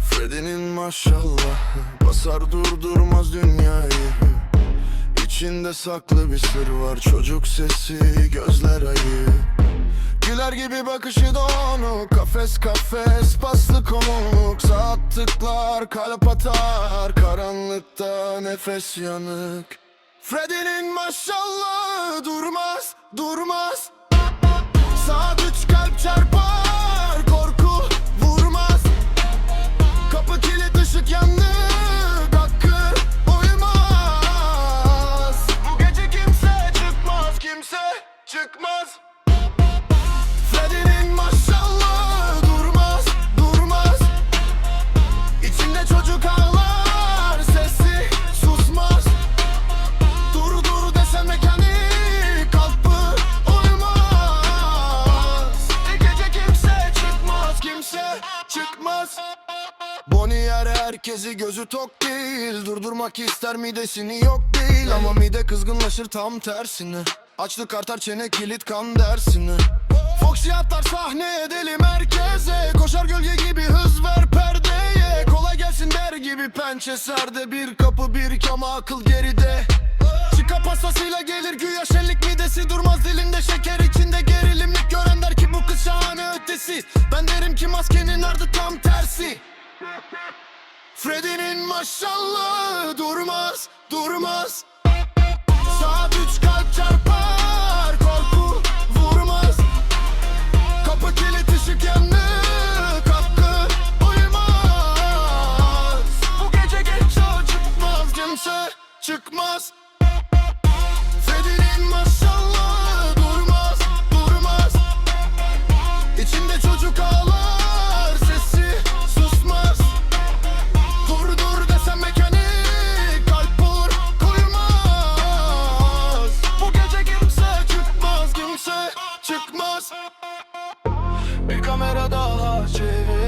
Freddy'nin maşallah Basar durdurmaz dünyayı. İçinde saklı bir sır var Çocuk sesi gözler ayı. Güler gibi bakışı donu Kafes kafes paslı komuk Saat tıklar kalp atar Karanlıkta nefes yanık Freddy'nin maşallah Durmaz durmaz. Saat üç kalp çarpar Bonnier herkesi gözü tok değil. Durdurmak ister midesini yok değil. Ama mide kızgınlaşır tam tersine. Açlık artar çene kilit kan dersini Foxy atlar sahne edelim herkese. Koşar gölge gibi hız ver perdeye. Kolay gelsin der gibi pençe serde. Bir kapı bir kama akıl geride. Çıka pastasıyla gelir güya şenlik midesi. Durmaz dilinde şeker içinde gerilimlik Gören der ki bu kız şahane ötesi. Ben derim ki maskenin ardı tam tersi Freddy'nin maşallah durmaz durmaz. Saat üç kalp çarpar korku vurmaz. Kapı kilit ışık yanık hakkı uyumaz. Bu gece geç çıkmaz kimse çıkmaz. Freddy'nin maşallah Bir kamera daha çevir